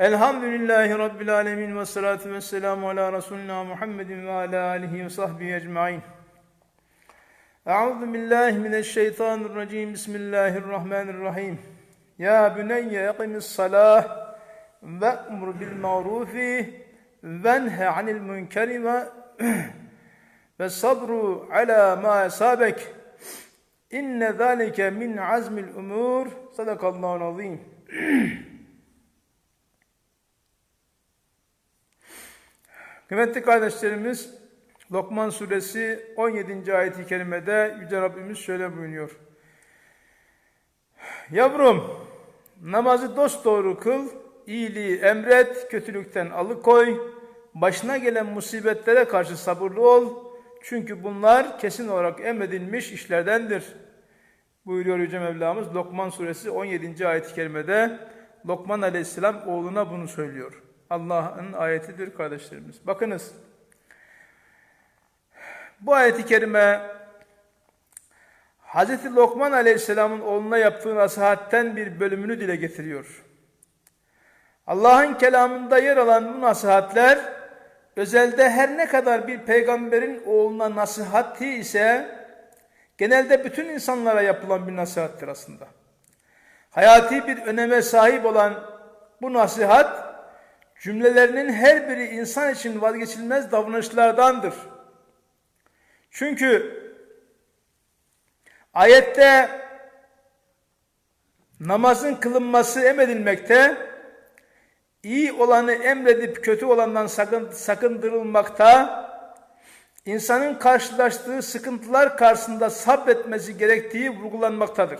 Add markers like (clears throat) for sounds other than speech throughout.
Elhamdülillahi Rabbil alemin ve salatu ve selamu ala Resulina Muhammedin ve ala alihi ve sahbihi ecmain. Euzu billahi mineşşeytanirracim. Bismillahirrahmanirrahim. Ya buneyye ekimis salah ve emr bil marufi ve nha anil münkeri ve (clears throat) ve sabru ala ma esabek. İnne zalike min azmil umur. Sadakallahu azim. (clears throat) Kıymetli kardeşlerimiz, Lokman suresi 17. ayeti kerimede Yüce Rabbimiz şöyle buyuruyor. Yavrum, namazı dosdoğru kıl, iyiliği emret, kötülükten alıkoy, başına gelen musibetlere karşı sabırlı ol, çünkü bunlar kesin olarak emredilmiş işlerdendir. Buyuruyor Yüce Mevlamız Lokman suresi 17. ayet-i kerimede Lokman aleyhisselam oğluna bunu söylüyor. Allah'ın ayetidir kardeşlerimiz. Bakınız. Bu ayeti kerime Hz. Lokman Aleyhisselam'ın oğluna yaptığı nasihatten bir bölümünü dile getiriyor. Allah'ın kelamında yer alan bu nasihatler özelde her ne kadar bir peygamberin oğluna nasihati ise genelde bütün insanlara yapılan bir nasihattir aslında. Hayati bir öneme sahip olan bu nasihat cümlelerinin her biri insan için vazgeçilmez davranışlardandır. Çünkü ayette namazın kılınması emredilmekte, iyi olanı emredip kötü olandan sakın, sakındırılmakta, insanın karşılaştığı sıkıntılar karşısında sabretmesi gerektiği vurgulanmaktadır.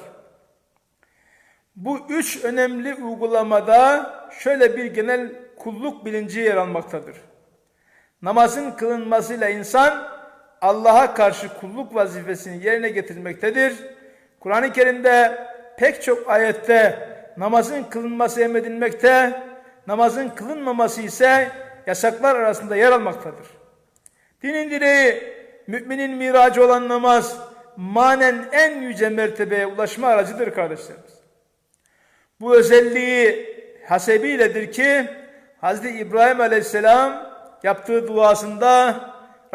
Bu üç önemli uygulamada şöyle bir genel kulluk bilinci yer almaktadır. Namazın kılınmasıyla insan Allah'a karşı kulluk vazifesini yerine getirmektedir. Kur'an-ı Kerim'de pek çok ayette namazın kılınması emredilmekte, namazın kılınmaması ise yasaklar arasında yer almaktadır. Dinin direği, müminin miracı olan namaz, manen en yüce mertebeye ulaşma aracıdır kardeşlerimiz. Bu özelliği hasebiyledir ki Hazreti İbrahim Aleyhisselam yaptığı duasında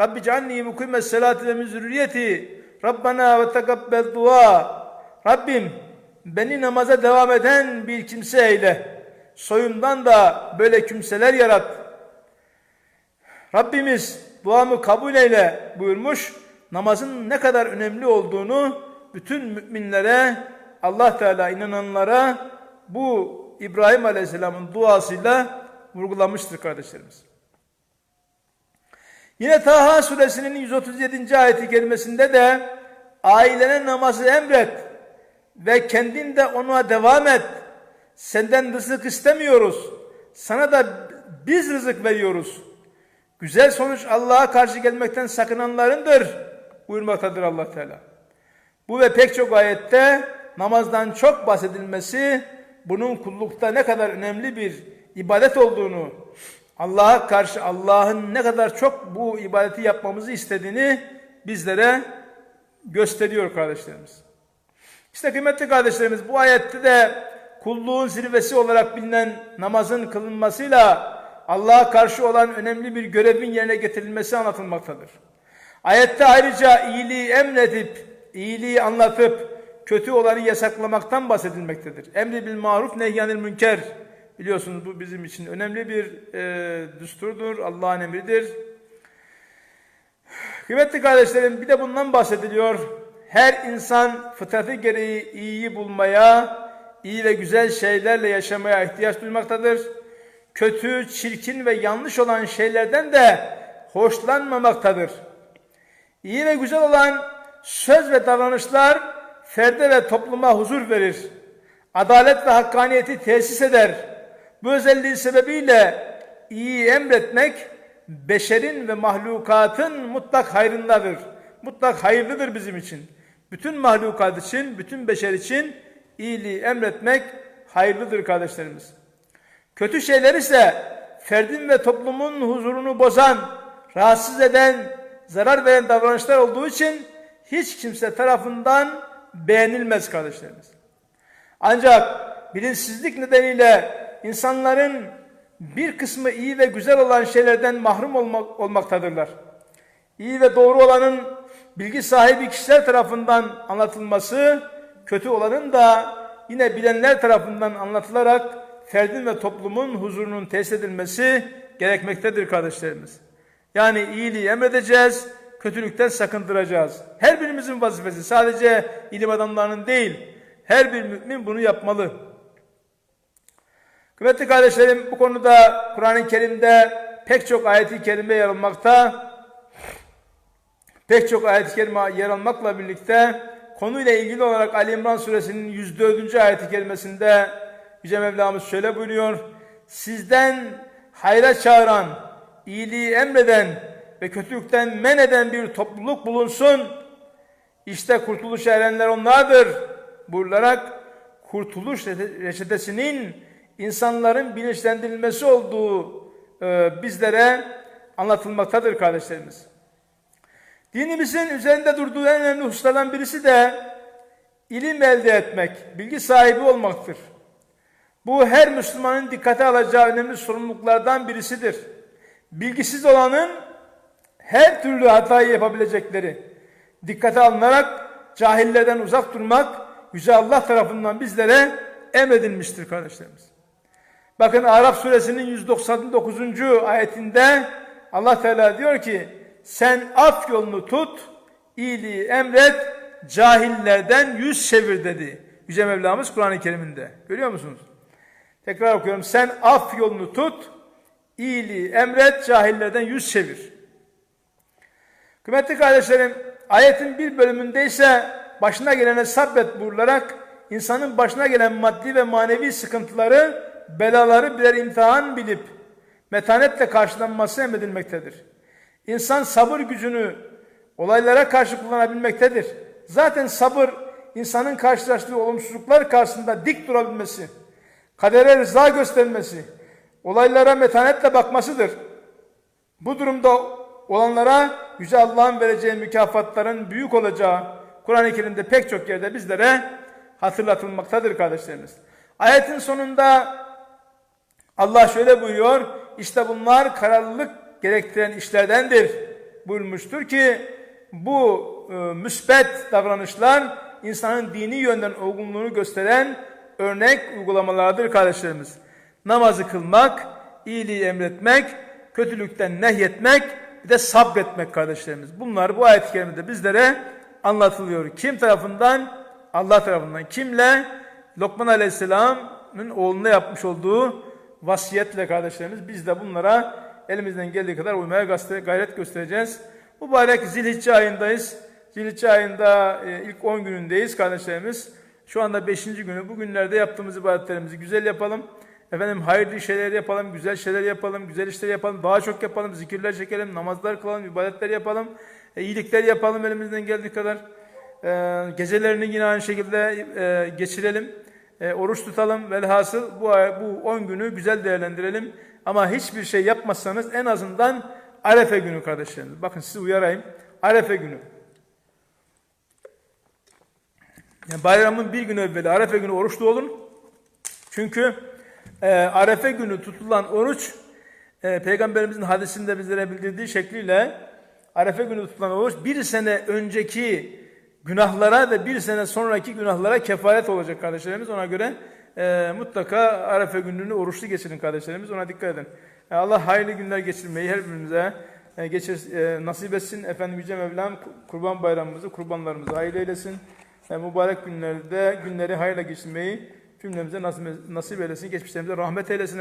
Rabbi canni mukimes salati ve min zürriyeti Rabbana ve tekabbel dua Rabbim beni namaza devam eden bir kimse eyle. Soyumdan da böyle kimseler yarat. Rabbimiz duamı kabul eyle buyurmuş. Namazın ne kadar önemli olduğunu bütün müminlere Allah Teala inananlara bu İbrahim Aleyhisselam'ın duasıyla vurgulamıştır kardeşlerimiz. Yine Taha suresinin 137. ayeti kerimesinde de ailene namazı emret ve kendin de ona devam et. Senden rızık istemiyoruz. Sana da biz rızık veriyoruz. Güzel sonuç Allah'a karşı gelmekten sakınanlarındır buyurmaktadır Allah Teala. Bu ve pek çok ayette namazdan çok bahsedilmesi bunun kullukta ne kadar önemli bir ibadet olduğunu, Allah'a karşı Allah'ın ne kadar çok bu ibadeti yapmamızı istediğini bizlere gösteriyor kardeşlerimiz. İşte kıymetli kardeşlerimiz bu ayette de kulluğun zirvesi olarak bilinen namazın kılınmasıyla Allah'a karşı olan önemli bir görevin yerine getirilmesi anlatılmaktadır. Ayette ayrıca iyiliği emredip, iyiliği anlatıp, kötü olanı yasaklamaktan bahsedilmektedir. Emri bil maruf nehyanil münker. Biliyorsunuz bu bizim için önemli bir e, düsturdur, Allah'ın emridir. Kıymetli kardeşlerim bir de bundan bahsediliyor. Her insan fıtratı gereği iyiyi bulmaya, iyi ve güzel şeylerle yaşamaya ihtiyaç duymaktadır. Kötü, çirkin ve yanlış olan şeylerden de hoşlanmamaktadır. İyi ve güzel olan söz ve davranışlar ferde ve topluma huzur verir. Adalet ve hakkaniyeti tesis eder. Bu özelliği sebebiyle iyi emretmek beşerin ve mahlukatın mutlak hayrındadır. Mutlak hayırlıdır bizim için. Bütün mahlukat için, bütün beşer için iyiliği emretmek hayırlıdır kardeşlerimiz. Kötü şeyler ise ferdin ve toplumun huzurunu bozan, rahatsız eden, zarar veren davranışlar olduğu için hiç kimse tarafından beğenilmez kardeşlerimiz. Ancak bilinçsizlik nedeniyle insanların bir kısmı iyi ve güzel olan şeylerden mahrum olmak, olmaktadırlar. İyi ve doğru olanın bilgi sahibi kişiler tarafından anlatılması, kötü olanın da yine bilenler tarafından anlatılarak ferdin ve toplumun huzurunun tesis edilmesi gerekmektedir kardeşlerimiz. Yani iyiliği emredeceğiz, kötülükten sakındıracağız. Her birimizin vazifesi sadece ilim adamlarının değil, her bir mümin bunu yapmalı. Kıymetli kardeşlerim bu konuda Kur'an-ı Kerim'de pek çok ayet-i kerime yer almakta. Pek çok ayet-i kerime yer almakla birlikte konuyla ilgili olarak Ali İmran suresinin 104. ayet-i kerimesinde Yüce Mevlamız şöyle buyuruyor. Sizden hayra çağıran, iyiliği emreden ve kötülükten men eden bir topluluk bulunsun. İşte kurtuluş erenler onlardır. Buyurularak kurtuluş reçetesinin insanların bilinçlendirilmesi olduğu e, bizlere anlatılmaktadır kardeşlerimiz. Dinimizin üzerinde durduğu en önemli hususlardan birisi de ilim elde etmek, bilgi sahibi olmaktır. Bu her Müslümanın dikkate alacağı önemli sorumluluklardan birisidir. Bilgisiz olanın her türlü hatayı yapabilecekleri, dikkate alınarak cahillerden uzak durmak Yüce Allah tarafından bizlere emredilmiştir kardeşlerimiz. Bakın Arap suresinin 199. ayetinde Allah Teala diyor ki sen af yolunu tut, iyiliği emret, cahillerden yüz çevir dedi. Yüce Mevlamız Kur'an-ı Kerim'inde. Görüyor musunuz? Tekrar okuyorum. Sen af yolunu tut, iyiliği emret, cahillerden yüz çevir. Kıymetli kardeşlerim, ayetin bir bölümünde ise başına gelene sabret buyurularak insanın başına gelen maddi ve manevi sıkıntıları, belaları birer imtihan bilip metanetle karşılanması emredilmektedir. İnsan sabır gücünü olaylara karşı kullanabilmektedir. Zaten sabır insanın karşılaştığı olumsuzluklar karşısında dik durabilmesi, kadere rıza göstermesi, olaylara metanetle bakmasıdır. Bu durumda olanlara Yüce Allah'ın vereceği mükafatların büyük olacağı Kur'an-ı Kerim'de pek çok yerde bizlere hatırlatılmaktadır kardeşlerimiz. Ayetin sonunda Allah şöyle buyuruyor, işte bunlar kararlılık gerektiren işlerdendir buyurmuştur ki bu e, müsbet davranışlar insanın dini yönden olgunluğunu gösteren örnek uygulamalardır kardeşlerimiz. Namazı kılmak, iyiliği emretmek, kötülükten nehyetmek, bir de sabretmek kardeşlerimiz. Bunlar bu ayet-i kerimede bizlere anlatılıyor. Kim tarafından? Allah tarafından. Kimle? Lokman Aleyhisselam'ın oğluna yapmış olduğu vasiyetle kardeşlerimiz biz de bunlara elimizden geldiği kadar uymaya gayret göstereceğiz. Mübarek Zilhicce ayındayız. Zilhicce ayında e, ilk 10 günündeyiz kardeşlerimiz. Şu anda 5. günü. Bu günlerde yaptığımız ibadetlerimizi güzel yapalım. Efendim hayırlı şeyler yapalım, güzel şeyler yapalım, güzel işler yapalım, daha çok yapalım, zikirler çekelim, namazlar kılalım, ibadetler yapalım, e, iyilikler yapalım elimizden geldiği kadar. E, gecelerini yine aynı şekilde e, geçirelim, e, oruç tutalım. Velhasıl bu, ay, bu 10 günü güzel değerlendirelim. Ama hiçbir şey yapmazsanız en azından Arefe günü kardeşlerim. Bakın sizi uyarayım. Arefe günü. Yani bayramın bir gün evveli Arefe günü oruçlu olun. Çünkü e, Arefe günü tutulan oruç e, Peygamberimizin hadisinde bizlere bildirdiği şekliyle Arefe günü tutulan oruç bir sene önceki günahlara ve bir sene sonraki günahlara kefaret olacak kardeşlerimiz. Ona göre e, mutlaka Arefe gününü oruçlu geçirin kardeşlerimiz. Ona dikkat edin. E, Allah hayırlı günler geçirmeyi her birimize e, geçir, e, nasip etsin. Efendim Yüce Mevlam kurban bayramımızı, kurbanlarımızı hayırlı eylesin. E, mübarek günlerde günleri hayırla geçirmeyi cümlemize nasip, nasip eylesin. Geçmişlerimize rahmet eylesin.